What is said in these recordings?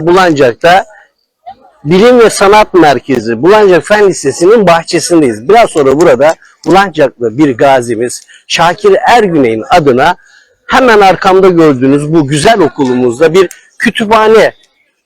Bulancak'ta Bilim ve Sanat Merkezi Bulancak Fen Lisesi'nin bahçesindeyiz. Biraz sonra burada Bulancaklı bir gazimiz Şakir Ergüney'in adına hemen arkamda gördüğünüz bu güzel okulumuzda bir kütüphane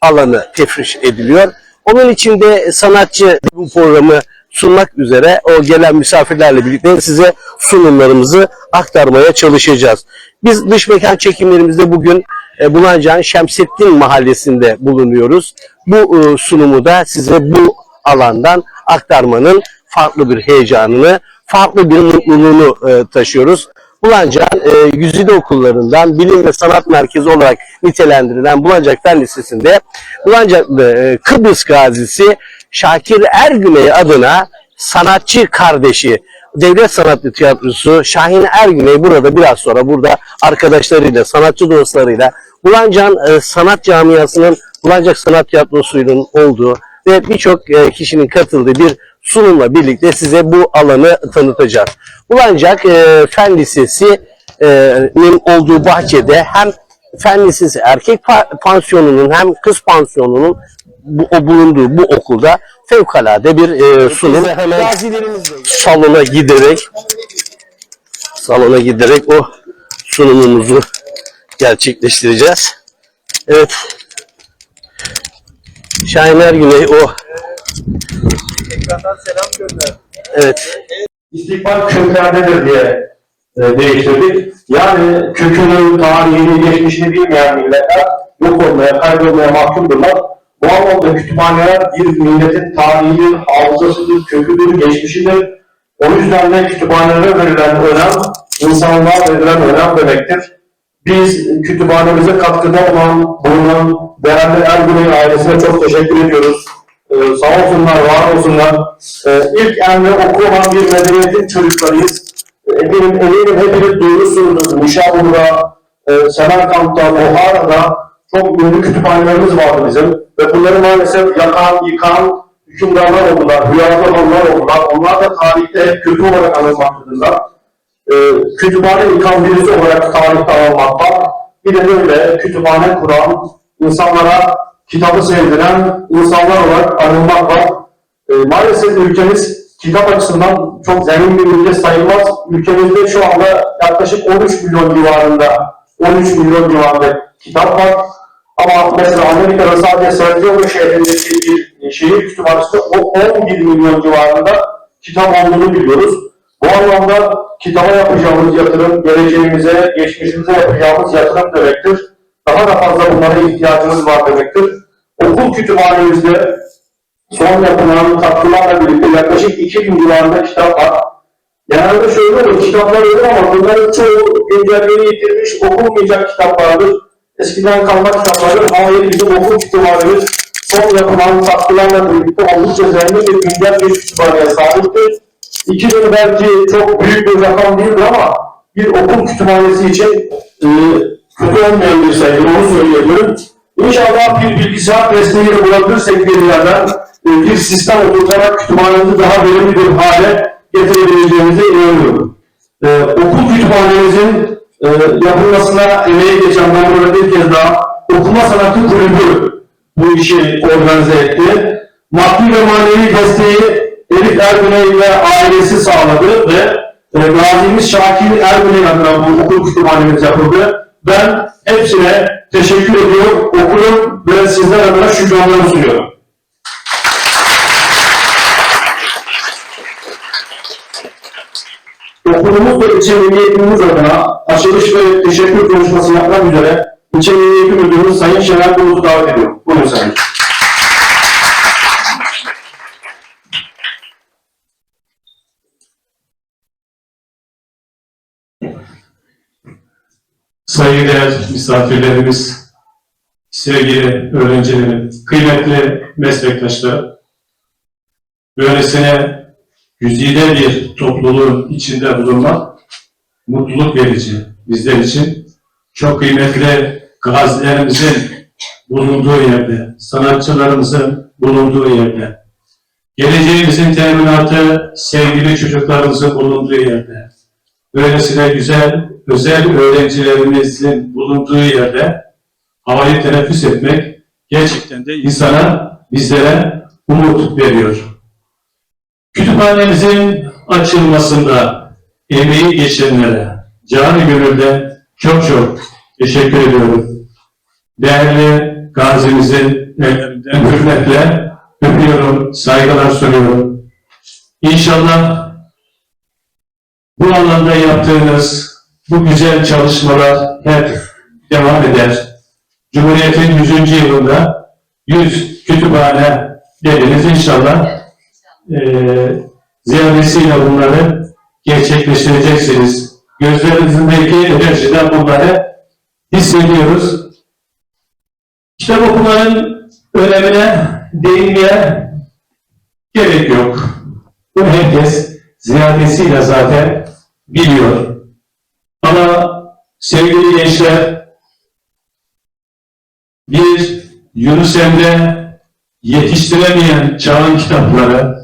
alanı tefriş ediliyor. Onun içinde sanatçı bu programı sunmak üzere o gelen misafirlerle birlikte size sunumlarımızı aktarmaya çalışacağız. Biz dış mekan çekimlerimizde bugün e, Bulancak'ın Şemsettin Mahallesi'nde bulunuyoruz. Bu e, sunumu da size bu alandan aktarmanın farklı bir heyecanını, farklı bir mutluluğunu e, taşıyoruz. Bulancak'ın e, güzide okullarından bilim ve sanat merkezi olarak nitelendirilen Bulancak Fen Lisesi'nde Bulancaklı e, Kıbrıs gazisi Şakir Ergüney adına sanatçı kardeşi Devlet Sanatlı Tiyatrosu Şahin Ergüney burada biraz sonra burada arkadaşlarıyla, sanatçı dostlarıyla Bulancak'ın e, sanat camiasının Bulancak Sanat Tiyatrosu'nun olduğu ve birçok e, kişinin katıldığı bir sunumla birlikte size bu alanı tanıtacağız. Bulancak e, Fen Lisesi'nin olduğu bahçede hem Fen Lisesi erkek pa- pansiyonunun hem kız pansiyonunun bu, o bulunduğu bu okulda fevkalade bir e, sunum. Hemen salona giderek salona giderek o sunumumuzu gerçekleştireceğiz. Evet. Şahin Ergüney o Ekrandan selam gönder. evet İstikbal köklerdedir diye e, değiştirdik. Yani kökünü, tarihini, geçmişini bilmeyen milletler yok olmaya, kaybolmaya mahkumdurlar. Bu anlamda kütüphaneler bir milletin tarihidir, hafızasıdır, köküdür, geçmişidir. O yüzden de kütüphanelere verilen önem, insanlığa verilen önem demektir. Biz kütüphanemize katkıda olan, bulunan değerli Ergüney ailesine çok teşekkür ediyoruz. Ee, sağ olsunlar, var olsunlar. Ee, ilk emre oku bir medeniyetin çocuklarıyız. Ee, eminim, eminim hepiniz duymuşsunuzdur. Nişabur'da, e, Semerkant'ta, Buhara'da çok ünlü kütüphanelerimiz vardı bizim. Ve bunları maalesef yakan, yıkan hükümdarlar oldular, hıyarlar oldular. Onlar da tarihte hep kötü olarak anılmaktadırlar e, kütüphane yıkan birisi olarak tarihte anılmakta. Bir de böyle kütüphane kuran, insanlara kitabı sevdiren insanlar olarak anılmak var. E, maalesef ülkemiz kitap açısından çok zengin bir ülke sayılmaz. Ülkemizde şu anda yaklaşık 13 milyon civarında 13 milyon civarında kitap var. Ama mesela Amerika'da sadece San Diego şehrindeki bir şehir kütüphanesinde o 11 milyon civarında kitap olduğunu biliyoruz. Bu anlamda kitaba yapacağımız yatırım, geleceğimize, geçmişimize yapacağımız yatırım demektir. Daha da fazla bunlara ihtiyacımız var demektir. Okul kütüphanemizde son yapılan katkılarla birlikte yaklaşık 2000 civarında kitap var. Genelde şöyle olur, kitaplar olur ama bunların çoğu güncelliğini yitirmiş, okunmayacak kitaplardır. Eskiden kalma kitaplardır. Hayır bizim okul kütüphanemiz son yapılan katkılarla birlikte oldukça zengin bir güncel bir kütüphaneye sahiptir. 2000 belki çok büyük bir rakam değildir ama bir okul kütüphanesi için e, kötü olmayan bir sayı, onu söyleyebilirim. İnşallah bir bilgisayar desteğiyle bulabilirsek bir yerden e, bir sistem oturtarak kütüphanemizi daha verimli bir hale getirebileceğimize inanıyorum. E, okul kütüphanemizin e, yapılmasına emeği geçen burada bir kez daha okuma sanatı kulübü bu işi organize etti. Maddi ve manevi desteği Elif Ergüney ve ailesi sağladı ve e, gazimiz Şakir Ergüney adına bu okul kütüphanemiz yapıldı. Ben hepsine teşekkür ediyorum. Okulun ve sizler adına şükranlarımı sunuyorum. Okulumuz ve ilçe milliyetimiz adına açılış ve teşekkür konuşması yapmak üzere ilçe milliyeti müdürümüz Sayın Şener Bulut'u davet ediyorum. Buyurun Sayın. Saygıdeğer misafirlerimiz, sevgili öğrencilerim, kıymetli meslektaşlar, böylesine güzide bir topluluğun içinde bulunmak mutluluk verici bizler için. Çok kıymetli gazilerimizin bulunduğu yerde, sanatçılarımızın bulunduğu yerde, geleceğimizin teminatı sevgili çocuklarımızın bulunduğu yerde, böylesine güzel özel öğrencilerimizin bulunduğu yerde havayı teneffüs etmek gerçekten de insana, bizlere umut veriyor. Kütüphanemizin açılmasında emeği geçenlere canı gönülden çok çok teşekkür ediyorum. Değerli gazimizin ellerinden hürmetle öpüyorum, saygılar sunuyorum. İnşallah bu alanda yaptığınız bu güzel çalışmalar hep devam eder. Cumhuriyet'in 100. yılında 100 kütüphane dediniz inşallah eee ziyadesiyle bunları gerçekleştireceksiniz. Gözlerinizdeki enerjiden bunları hissediyoruz. Kitap okumanın önemine değinmeye gerek yok. Bunu herkes ziyadesiyle zaten biliyor. Ama sevgili gençler, bir Yunus Emre yetiştiremeyen çağın kitapları,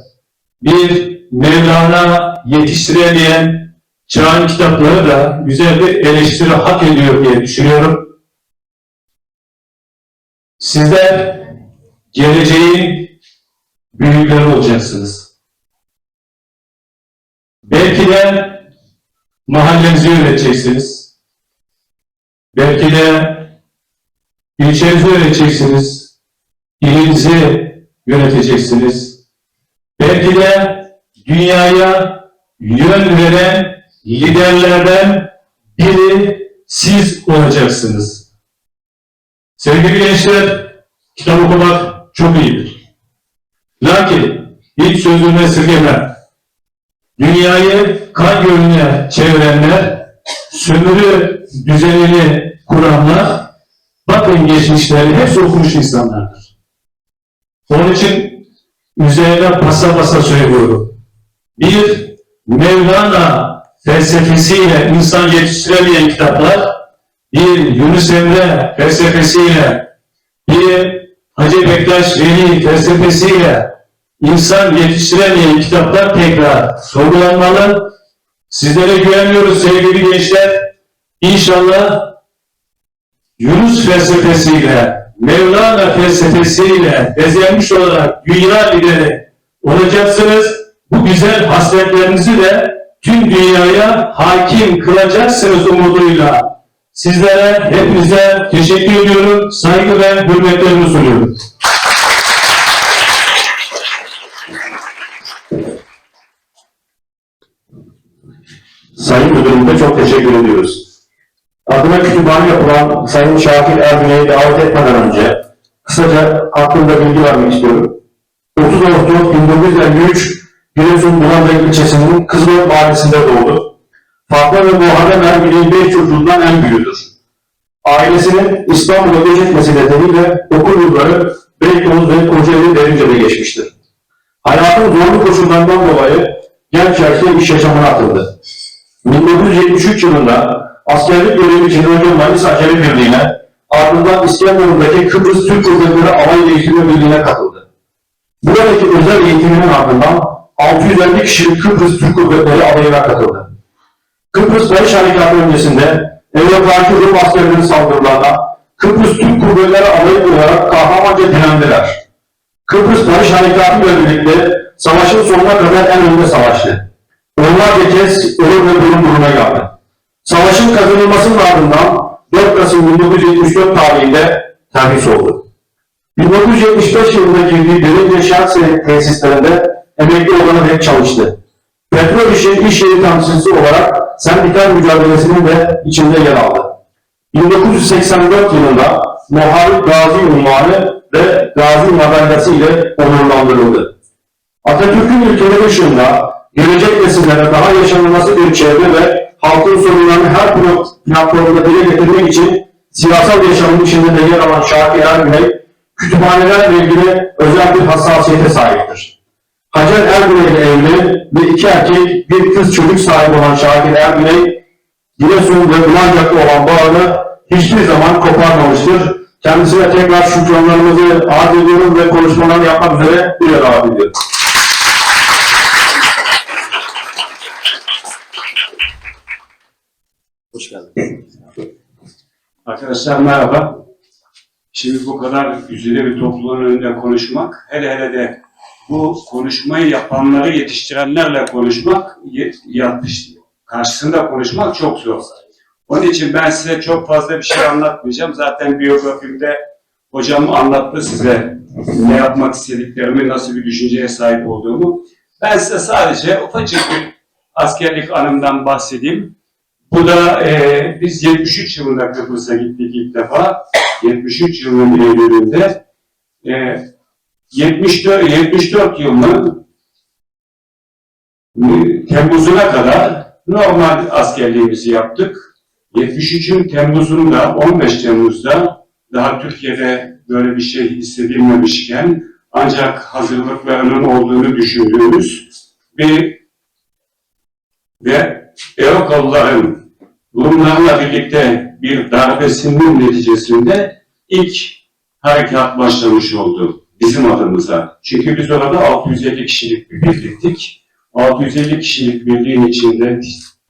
bir Mevlana yetiştiremeyen çağın kitapları da güzel bir eleştiri hak ediyor diye düşünüyorum. Sizler geleceğin büyükleri olacaksınız. Belki de mahallenizi yöneteceksiniz. Belki de ilçenizi yöneteceksiniz. İlinizi yöneteceksiniz. Dünyaya yön veren liderlerden biri siz olacaksınız. Sevgili gençler, kitap okumak çok iyidir. Lakin hiç sözümü esirgemem. Dünyayı kan gölüne çevirenler, sömürü düzenini kuranlar, bakın geçmişleri hepsi okumuş insanlardır. Onun için üzerine basa basa söylüyorum. Bir Mevlana felsefesiyle insan yetiştiremeyen kitaplar, bir Yunus Emre felsefesiyle, bir Hacı Bektaş Veli felsefesiyle insan yetiştiremeyen kitaplar tekrar sorgulanmalı. Sizlere güveniyoruz sevgili gençler. İnşallah Yunus felsefesiyle, Mevlana felsefesiyle bezenmiş olarak dünya lideri olacaksınız. Güzel hasletlerinizi de tüm dünyaya hakim kılacaksınız umuduyla. Sizlere, hepinize teşekkür ediyorum. Saygı ve hürmetlerimi sunuyorum. Sayın Müdürüm'e çok teşekkür ediyoruz. Adına kütüphane yapılan Sayın Şakir Ergüney'i davet etmeden önce kısaca hakkında bilgi vermek istiyorum. 30 Ağustos 1953 Giresun Bulandık ilçesinin Kızılok mahallesinde doğdu. Fatma ve Muharrem Ergüney'in beş çocuğundan en büyüğüdür. Ailesinin İstanbul'a göç etmesi nedeniyle okul yılları Beykoz ve Kocaeli Derince'de geçmiştir. Hayatın zorlu koşullarından dolayı genç yaşta iş yaşamına atıldı. 1973 yılında askerlik görevi için önce Manis Acemi Birliği'ne, ardından İskenderun'daki Kıbrıs Türk Kuvvetleri Alay Değiştirme Birliği'ne katıldı. Buradaki özel eğitiminin ardından 650 kişilik Kıbrıs Türk Kuvvetleri alayına katıldı. Kıbrıs Barış Harekatı öncesinde Evrokaki Rum askerlerinin saldırılarına Kıbrıs Türk Kuvvetleri alayı olarak kahramanca direndiler. Kıbrıs Barış Harekatı ile birlikte savaşın sonuna kadar en önde savaştı. Onlarca kez ölüm ve durum duruma geldi. Savaşın kazanılmasının ardından 4 Kasım 1974 tarihinde terhis oldu. 1975 yılında girdiği Derince Şartse tesislerinde emekli olana dek çalıştı. Petrol İşi iş yeri temsilcisi olarak sendikal mücadelesinin de içinde yer aldı. 1984 yılında Muharip Gazi unvanı ve Gazi madalyası ile onurlandırıldı. Atatürk'ün ülkeleri dışında gelecek nesillere daha yaşanılması bir çevre ve halkın sorunlarını her platformda dile getirmek için siyasal yaşamın içinde de yer alan Şakir Ergüney, kütüphanelerle ilgili özel bir hassasiyete sahiptir. Hacer Ergüney ile evli ve iki erkek bir kız çocuk sahibi olan Şakir Ergüney, Giresun ve Bulancak'ta olan bağını hiçbir zaman koparmamıştır. Kendisine tekrar şükranlarımızı arz ediyorum ve konuşmalarını yapmak üzere buraya davet ediyorum. Hoş geldiniz. Arkadaşlar merhaba. Şimdi bu kadar güzide bir topluluğun önünde konuşmak, hele hele de bu konuşmayı yapanları yetiştirenlerle konuşmak, ye- yapış, karşısında konuşmak çok zor. Onun için ben size çok fazla bir şey anlatmayacağım. Zaten biyografimde hocam anlattı size ne yapmak istediklerimi, nasıl bir düşünceye sahip olduğumu. Ben size sadece ufacık bir askerlik anımdan bahsedeyim. Bu da e, biz 73 yılında Kıbrıs'a gittik ilk defa. 73 yılının Eylül'ünde. E, 74, 74 yılının Temmuz'una kadar normal askerliğimizi yaptık. 73'ün Temmuz'unda, 15 Temmuz'da daha Türkiye'de böyle bir şey hissedilmemişken ancak hazırlıklarının olduğunu düşündüğümüz bir ve Erokalıların Rumlarla birlikte bir darbesinin neticesinde ilk harekat başlamış oldu bizim adımıza. Çünkü biz orada 650 kişilik bir birliktik. 650 kişilik birliğin içinde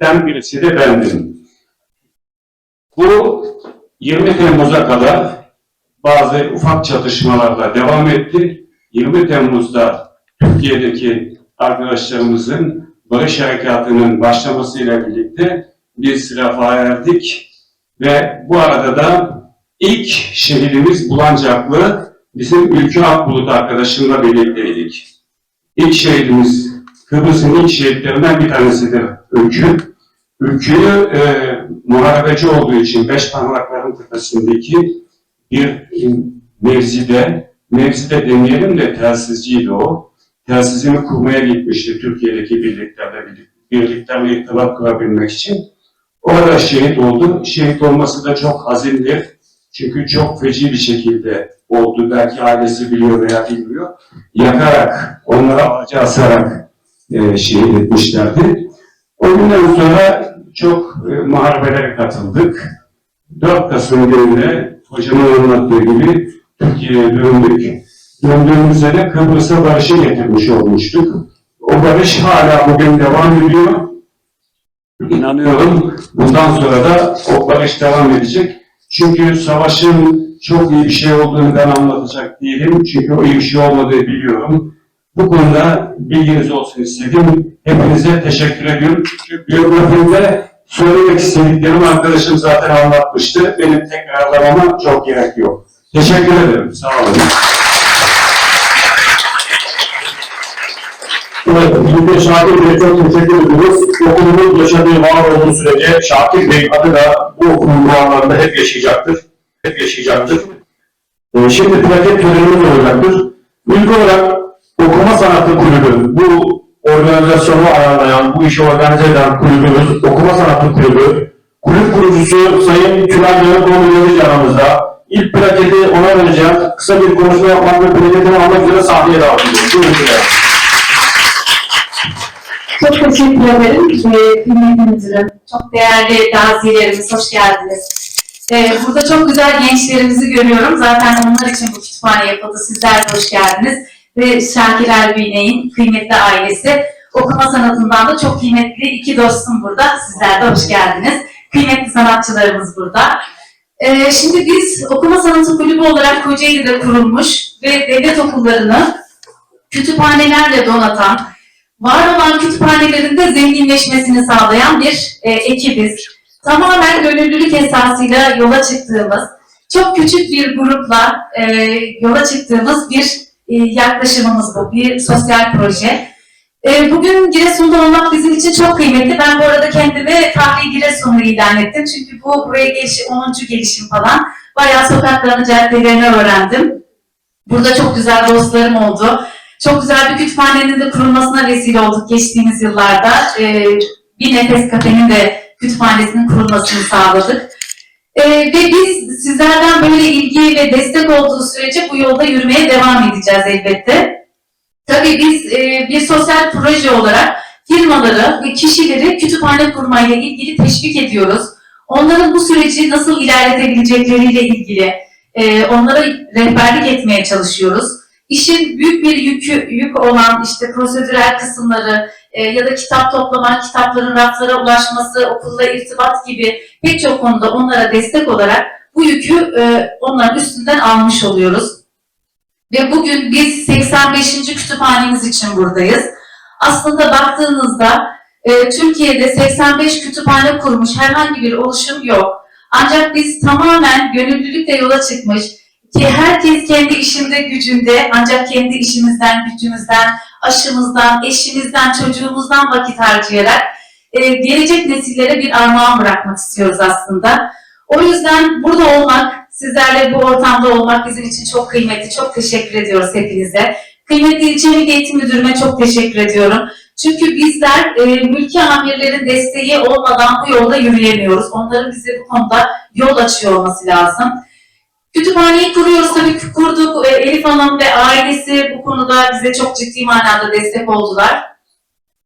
den birisi de bendim. Bu 20 Temmuz'a kadar bazı ufak çatışmalarla devam etti. 20 Temmuz'da Türkiye'deki arkadaşlarımızın barış harekatının başlamasıyla birlikte biz refaha erdik ve bu arada da ilk şehidimiz Bulancaklı bizim Ülkü Akbulut arkadaşımla birlikteydik. İlk şehidimiz Kıbrıs'ın ilk şehitlerinden bir tanesidir Ülkü. Ülkü'yü e, muharebeci olduğu için beş parmakların tepesindeki bir mevzide, mevzide demeyelim de telsizciydi o. Telsizini kurmaya gitmişti Türkiye'deki birliklerle birliklerle irtibat kurabilmek için. Orada şehit oldu. Şehit olması da çok hazindir. Çünkü çok feci bir şekilde oldu. Belki ailesi biliyor veya bilmiyor. Yakarak, onlara ağaca asarak e, şehit etmişlerdi. O günden sonra çok e, muharebelere katıldık. 4 Kasım gününde hocamın anlattığı gibi Türkiye'ye döndük. Döndüğümüzde de Kıbrıs'a barışı getirmiş olmuştuk. O barış hala bugün devam ediyor. İnanıyorum bundan sonra da o barış devam edecek. Çünkü savaşın çok iyi bir şey olduğunu ben anlatacak değilim. Çünkü o iyi bir şey olmadığı biliyorum. Bu konuda bilginiz olsun istedim. Hepinize teşekkür ediyorum. Çünkü biyografimde söylemek istediklerimi arkadaşım zaten anlatmıştı. Benim tekrarlamama çok gerek yok. Teşekkür ederim. Sağ olun. Evet, Şimdi Şakir Bey'e çok teşekkür ediyoruz. Okulumun yaşadığı var olduğu sürece Şakir Bey adı da bu okulun duvarlarında hep yaşayacaktır. Hep yaşayacaktır. Ee, şimdi plaket törenimiz olacaktır. İlk olarak Okuma Sanatı Kulübü, bu organizasyonu ayarlayan, bu işi organize eden kulübümüz, Okuma Sanatı Kulübü, kulüp kurucusu Sayın Tülay Yönetici aramızda. İlk plaketi ona vereceğim. Kısa bir konuşma yapmak ve plaketini almak üzere sahneye davet ediyorum. Buyurun. Çok teşekkür ederim. Ee, müdürüm, çok değerli gazilerimiz, hoş geldiniz. Ee, burada çok güzel gençlerimizi görüyorum. Zaten onlar için bu kütüphane yapıldı. Sizler de hoş geldiniz. Ve Şakir Erbine'in kıymetli ailesi. Okuma sanatından da çok kıymetli iki dostum burada. Sizler de hoş geldiniz. Kıymetli sanatçılarımız burada. Ee, şimdi biz Okuma Sanatı Kulübü olarak Kocaeli'de kurulmuş ve devlet okullarını kütüphanelerle donatan, var olan kütüphanelerinde zenginleşmesini sağlayan bir e, ekibiz. Tamamen gönüllülük esasıyla yola çıktığımız, çok küçük bir grupla e, yola çıktığımız bir e, yaklaşımımız bu, bir sosyal proje. E, bugün Giresun'da olmak bizim için çok kıymetli. Ben bu arada kendimi Fahri Giresunlu ilan ettim. Çünkü bu buraya gelişi 10. gelişim falan. Bayağı sokaklarını, caddelerini öğrendim. Burada çok güzel dostlarım oldu. Çok güzel bir kütüphanenin de kurulmasına vesile olduk geçtiğimiz yıllarda. Ee, bir Nefes Kafe'nin de kütüphanesinin kurulmasını sağladık. Ee, ve biz sizlerden böyle ilgi ve destek olduğu sürece bu yolda yürümeye devam edeceğiz elbette. Tabii biz e, bir sosyal proje olarak firmaları ve kişileri kütüphane kurmayla ilgili teşvik ediyoruz. Onların bu süreci nasıl ilerletebilecekleriyle ilgili e, onlara rehberlik etmeye çalışıyoruz işin büyük bir yükü, yük olan işte prosedürel kısımları e, ya da kitap toplamak, kitapların raflara ulaşması, okulla irtibat gibi pek çok konuda onlara destek olarak bu yükü e, onların üstünden almış oluyoruz. Ve bugün biz 85. kütüphanemiz için buradayız. Aslında baktığınızda e, Türkiye'de 85 kütüphane kurmuş herhangi bir oluşum yok. Ancak biz tamamen gönüllülükle yola çıkmış ki herkes kendi işinde gücünde ancak kendi işimizden, gücümüzden, aşımızdan, eşimizden, çocuğumuzdan vakit harcayarak e, gelecek nesillere bir armağan bırakmak istiyoruz aslında. O yüzden burada olmak, sizlerle bu ortamda olmak bizim için çok kıymetli. Çok teşekkür ediyoruz hepinize. Kıymetli İlçe Eğitim Müdürüme çok teşekkür ediyorum. Çünkü bizler e, mülki amirlerin desteği olmadan bu yolda yürüyemiyoruz. Onların bize bu konuda yol açıyor olması lazım. Kütüphaneyi kuruyoruz tabii ki kurduk. Elif Hanım ve ailesi bu konuda bize çok ciddi manada destek oldular.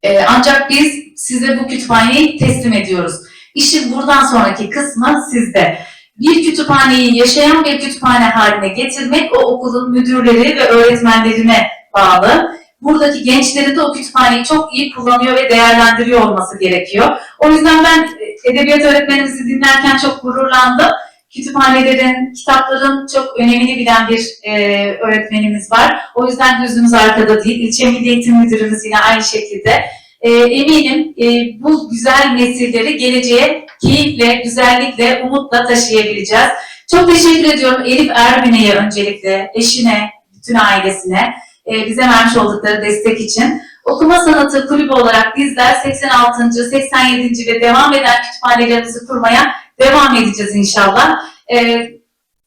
E, ancak biz size bu kütüphaneyi teslim ediyoruz. İşin buradan sonraki kısmı sizde. Bir kütüphaneyi yaşayan bir kütüphane haline getirmek o okulun müdürleri ve öğretmenlerine bağlı. Buradaki gençlerin de o kütüphaneyi çok iyi kullanıyor ve değerlendiriyor olması gerekiyor. O yüzden ben e, edebiyat öğretmenimizi dinlerken çok gururlandım. Kütüphanelerin, kitapların çok önemini bilen bir e, öğretmenimiz var. O yüzden gözümüz arkada değil. İlçe Milli Eğitim Müdürümüz yine aynı şekilde. E, eminim e, bu güzel nesilleri geleceğe keyifle, güzellikle, umutla taşıyabileceğiz. Çok teşekkür ediyorum Elif Erbine'ye öncelikle, eşine, bütün ailesine e, bize vermiş oldukları destek için. Okuma Sanatı Kulübü olarak bizler 86. 87. ve devam eden kütüphanelerimizi kurmaya devam edeceğiz inşallah. E,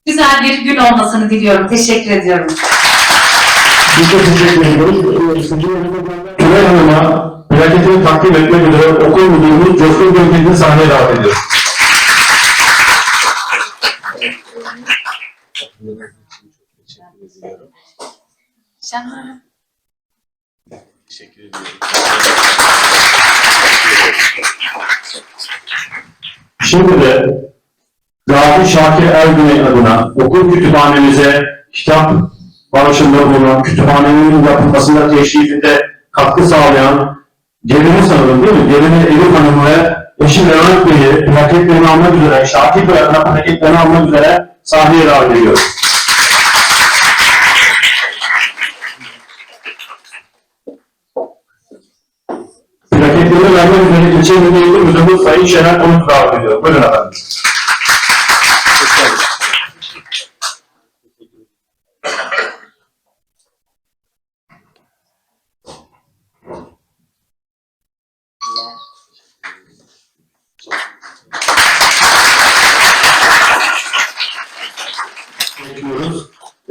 güzel bir gün olmasını diliyorum. Teşekkür ediyorum. Biz de teşekkür ediyoruz. Tülay Hanım'a plaketini takdim etmek üzere okul müdürümüz Coşkun Gökçe'nin sahneye davet ediyoruz. Şimdi de Gazi Şakir Ergüney adına okul kütüphanemize kitap bağışında bulunan, kütüphanenin yapılmasında teşrifinde katkı sağlayan Gelini sanırım değil mi? Gelini Elif Hanım ve eşi Levent Bey'i plaketlerini almak üzere, Şakir Bey adına plaketlerini almak üzere sahneye davet ediyoruz. Milli eğitim müdürümüz Sayın Şener Konut davet ediyor. Buyurun efendim.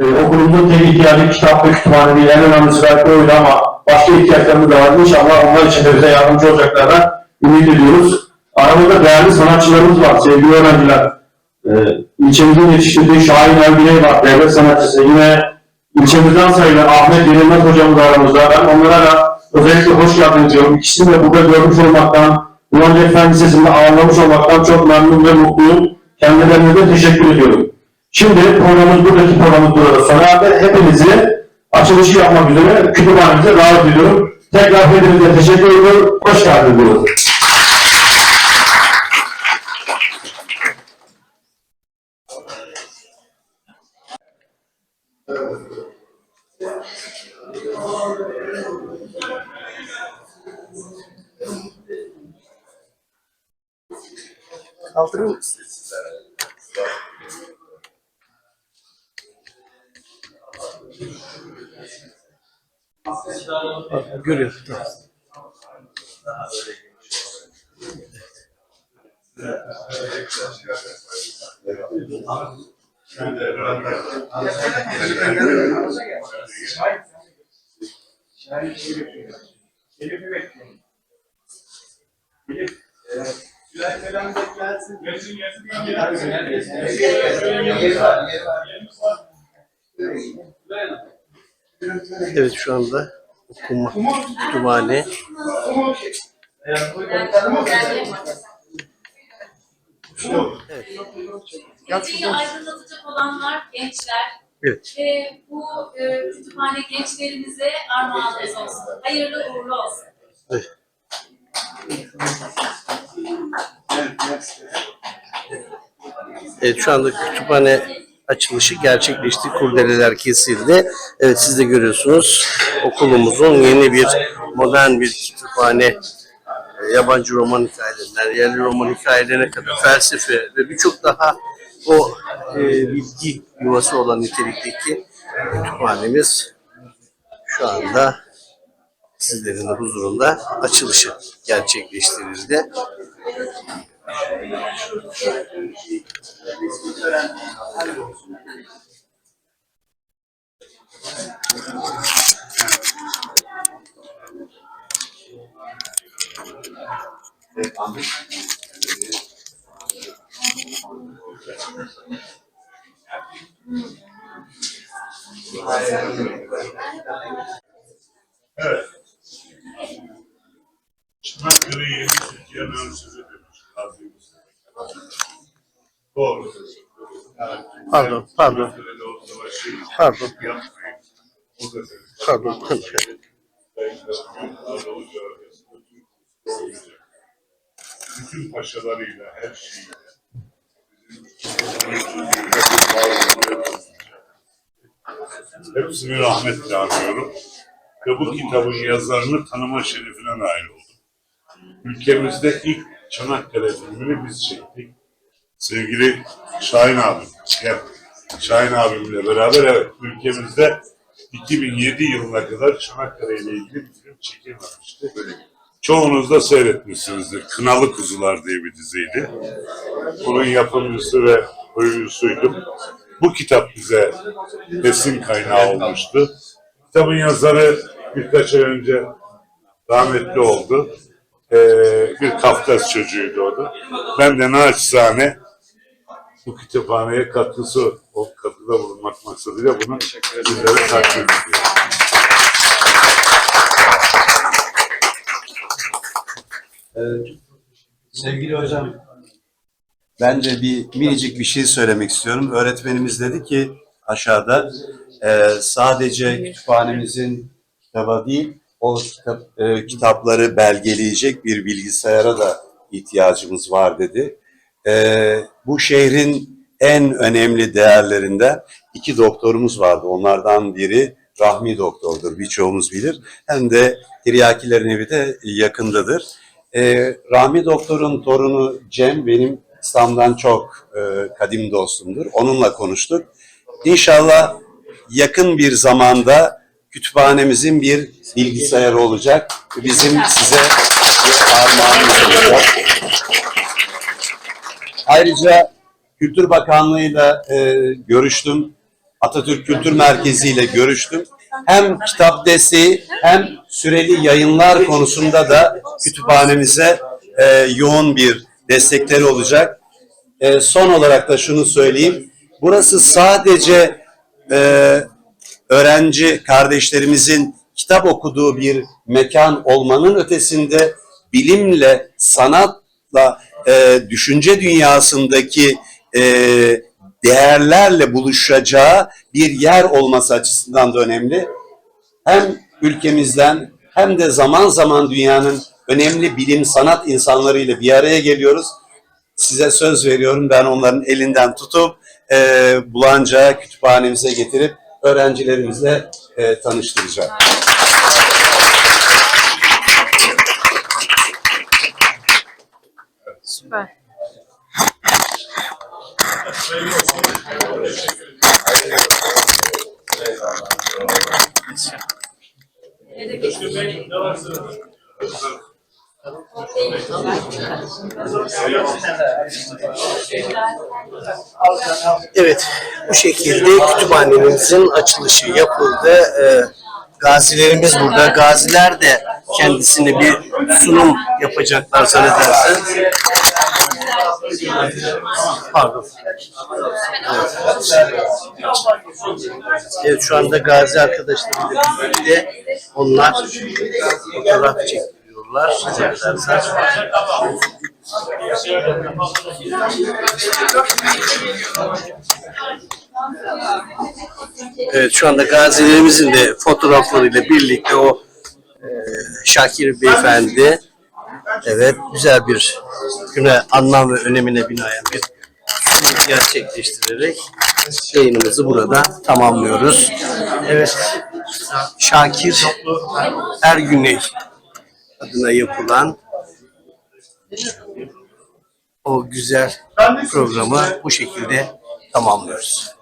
Ee, okulumuzun tek ihtiyacı kitap ve kütüphane değil. En önemlisi belki oydu ama başka ihtiyaçlarımız da var. İnşallah onlar için de bize yardımcı olacaklarına ümit ediyoruz. Aramızda değerli sanatçılarımız var, sevgili öğrenciler. Ee, ilçemizin yetiştirdiği Şahin Ergüney var, devlet sanatçısı. Yine ilçemizden sayılan Ahmet Yenilmez hocamız aramızda. Ben onlara da özellikle hoş geldiniz diyorum. İkisini de burada görmüş olmaktan, Bulancak Fen Lisesi'nde ağırlamış olmaktan çok memnun ve mutluyum. Kendilerine de teşekkür ediyorum. Şimdi programımız buradaki programımız burada sona erdi. Hepinizi açılışı yapmak üzere kütüphanemize davet ediyorum. Tekrar hepinize teşekkür ediyorum. Hoş geldiniz Kaldırır mısın? Görüyorum. Tamam. Evet şu anda okuma kütüphane. Geceyi aydınlatacak olanlar gençler. Evet. Ve bu e, kütüphane gençlerimize armağanımız olsun. Hayırlı uğurlu olsun. Evet şu anda kütüphane açılışı gerçekleşti. Kurdeleler kesildi. Evet siz de görüyorsunuz okulumuzun yeni bir modern bir kütüphane e, yabancı roman hikayelerinden, yerli roman hikayelerine kadar felsefe ve birçok daha o e, bilgi yuvası olan nitelikteki kütüphanemiz şu anda sizlerin huzurunda açılışı gerçekleştirildi. Çanakkale yeni Türkiye'nin önsüzü demiş. Gazi'miz. Doğru. Yani, Pardon, pardon, pardon, demiş. pardon. Bütün paşalarıyla, her Hepsini rahmetle anıyorum. Ve bu kitabın yazarını tanıma şerefine nail oldum. Ülkemizde ilk Çanakkale filmini biz çektik. Sevgili Şahin abim, gel. Şahin abimle beraber evet ülkemizde 2007 yılına kadar Çanakkale ile ilgili bir film çekilmemişti. Çoğunuz da seyretmişsinizdir. Kınalı Kuzular diye bir diziydi. Bunun yapımcısı ve oyuncusuydum. Bu kitap bize besin kaynağı olmuştu. Kitabın yazarı birkaç ay önce rahmetli oldu. Ee, bir Kafkas çocuğuydu o da. Ben de naçizane bu kütüphaneye katkısı, o katkıda bulunmak maksadıyla bunu sizlere takdim ediyorum. Sevgili hocam, ben de bir minicik bir şey söylemek istiyorum. Öğretmenimiz dedi ki aşağıda e, sadece kütüphanemizin kitaba değil, o kitap, e, kitapları belgeleyecek bir bilgisayara da ihtiyacımız var dedi. E, bu şehrin en önemli değerlerinden iki doktorumuz vardı. Onlardan biri Rahmi doktordur, birçoğumuz bilir. Hem de Tiryakilerin evi de yakındadır. Ee, Rahmi Doktor'un torunu Cem benim İslam'dan çok e, kadim dostumdur. Onunla konuştuk. İnşallah yakın bir zamanda kütüphanemizin bir bilgisayarı olacak. Bizim size bir armağanımız olacak. Ayrıca Kültür Bakanlığı'yla e, görüştüm. Atatürk Kültür Merkezi ile görüştüm. Hem kitap desteği hem süreli yayınlar konusunda da kütüphanemize e, yoğun bir destekleri olacak. E, son olarak da şunu söyleyeyim. Burası sadece e, öğrenci kardeşlerimizin kitap okuduğu bir mekan olmanın ötesinde bilimle, sanatla, e, düşünce dünyasındaki e, değerlerle buluşacağı bir yer olması açısından da önemli. Hem ülkemizden hem de zaman zaman dünyanın önemli bilim sanat insanlarıyla bir araya geliyoruz. Size söz veriyorum ben onların elinden tutup e, Bulanca kütüphanemize getirip öğrencilerimizle e, tanıştıracağım. Süper. Evet, bu şekilde kütüphanemizin açılışı yapıldı. Ee, gazilerimiz burada. Gaziler de kendisine bir sunum yapacaklar zannedersem. Pardon. Evet. şu anda gazi arkadaşlarıyla birlikte onlar fotoğraf Zannedersem. Evet şu anda gazilerimizin de fotoğraflarıyla birlikte o e, Şakir Beyefendi Evet, güzel bir güne anlam ve önemine binaen bir gerçekleştirerek yayınımızı burada tamamlıyoruz. Evet, Şakir Ergüney adına yapılan o güzel programı bu şekilde tamamlıyoruz.